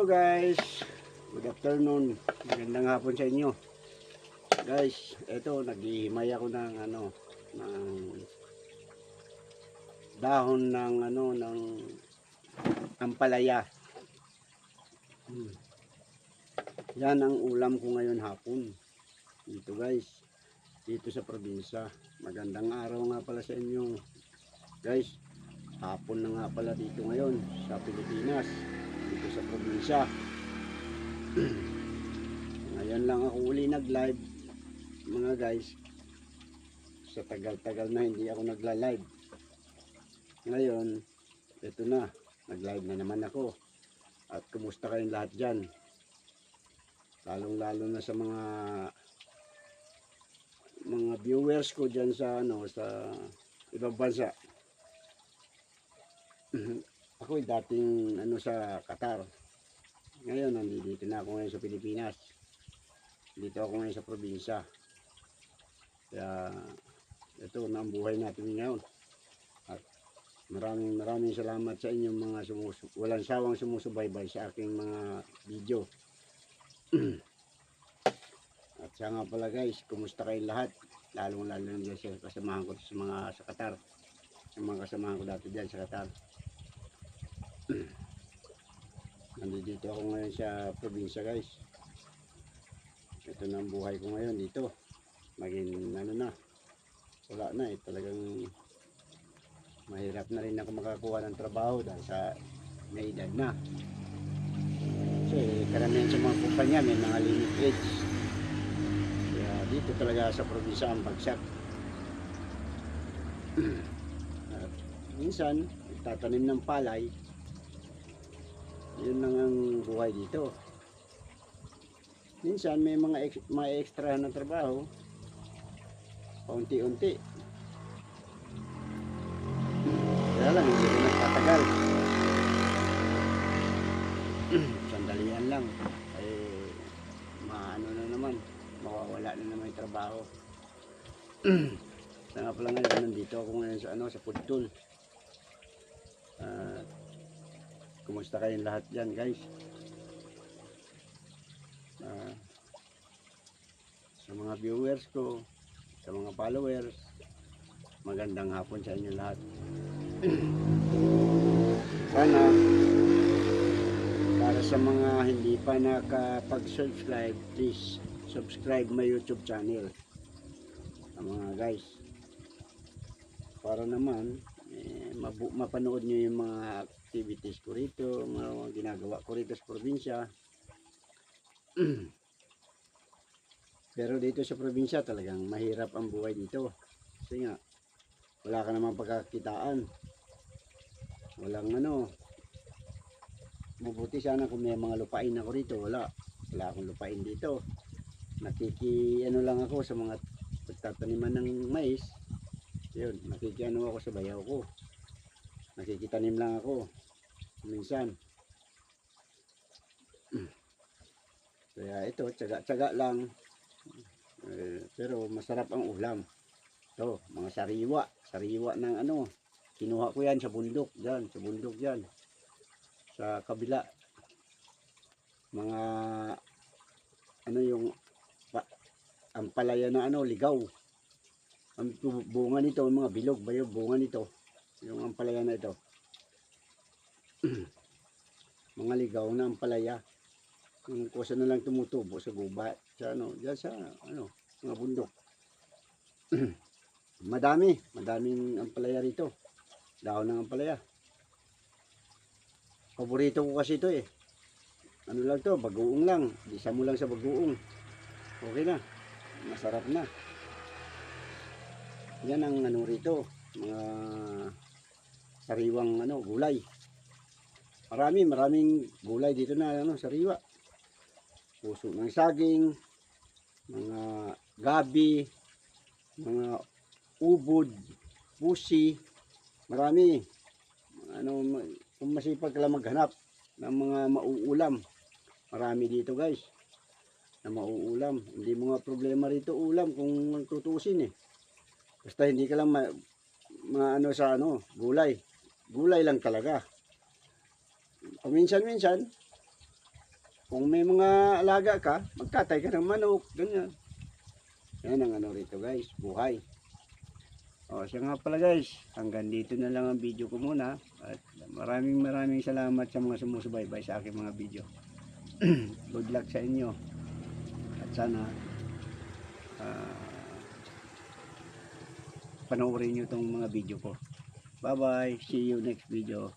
Hello guys, good afternoon. Magandang hapon sa inyo. Guys, eto naghihimay ako ng ano ng dahon ng ano ng ampalaya. Hmm. Yan ang ulam ko ngayon hapon. Dito guys, dito sa probinsya. Magandang araw nga pala sa inyo. Guys, hapon na nga pala dito ngayon sa Pilipinas dito sa probinsya. Ngayon lang ako uli nag-live mga guys. Sa tagal-tagal na hindi ako nagla-live. Ngayon, ito na. Nag-live na naman ako. At kumusta kayong lahat dyan? Lalong-lalo na sa mga mga viewers ko dyan sa ano sa ibang bansa. Ako ay dating ano sa Qatar. Ngayon nandito na ako ngayon sa Pilipinas. Dito ako ngayon sa probinsya. Kaya ito na ang buhay natin ngayon. At maraming maraming salamat sa inyong mga sumus walang sawang sumusubaybay sa aking mga video. At siya nga pala guys, kumusta kayong lahat? Lalong lalo na dyan sa kasamahan ko sa mga sa Qatar. Sa mga kasamahan ko dati dyan sa Qatar. Nandito ako ngayon sa probinsya guys. Ito na ang buhay ko ngayon dito. Maging ano na. Wala na eh. Talagang mahirap na rin ako makakuha ng trabaho dahil sa may edad na. Kasi karamihan sa mga kumpanya may mga limit age. Kaya dito talaga sa probinsya ang bagsak. At minsan, tatanim ng palay, yun lang ang buhay dito. Minsan may mga ex, mga extra na trabaho. Paunti-unti. Kaya lang, hindi rin nagtatagal. Sandalian lang. Eh, maano na naman. Mawawala na naman yung trabaho. Sa nga pala ngayon, nandito ako ngayon sa, ano, sa Pudtol. At Kumusta kayong lahat dyan guys? Ah, sa mga viewers ko, sa mga followers, magandang hapon sa inyo lahat. Sana, para sa mga hindi pa nakapag-subscribe, please subscribe my YouTube channel. Ang mga guys. Para naman, mabu- mapanood nyo yung mga activities ko rito, mga ginagawa ko rito sa probinsya. Pero dito sa probinsya talagang mahirap ang buhay dito. Kasi nga, wala ka namang pagkakitaan. Walang ano, mabuti sana kung may mga lupain ako rito. Wala. Wala akong lupain dito. Nakiki, ano lang ako sa mga pagtataniman ng mais. Yun, nakikiano ako sa bayaw ko. Nakikitanim lang ako. Minsan. Kaya ito, tsaga-tsaga lang. Eh, pero masarap ang ulam. Ito, mga sariwa. Sariwa ng ano. Kinuha ko yan sa bundok. Yan, sa bundok yan. Sa kabila. Mga ano yung pa, ang palaya na ano, ligaw. Ang bu- bunga nito, mga bilog ba yung bunga nito? Yung ampalaya na ito. mga ligaw na ampalaya. Yung kusa na lang tumutubo sa gubat. Sa ano, dyan sa ano, mga bundok. madami, madaming ampalaya rito. Dahon ng ampalaya. Paborito ko kasi ito eh. Ano lang to, bagoong lang. Isa mo lang sa bagoong. Okay na. Masarap na. Yan ang ano rito, mga sariwang ano, gulay. Marami, maraming gulay dito na ano, sariwa. Puso ng saging, mga gabi, mga ubod, pusi, marami. Ano, ma- kung masipag ka lang maghanap ng mga mauulam, marami dito guys na mauulam. Hindi mo nga problema rito ulam kung tutusin eh. Basta hindi ka lang ma, maano sa ano, gulay. Gulay lang talaga. Paminsan-minsan, kung may mga alaga ka, magkatay ka ng manok, ganyan. Yan ang ano rito guys, buhay. O siya nga pala guys, hanggang dito na lang ang video ko muna. At maraming maraming salamat sa mga sumusubaybay sa aking mga video. Good luck sa inyo. At sana ah, panoorin nyo itong mga video ko. Bye bye. See you next video.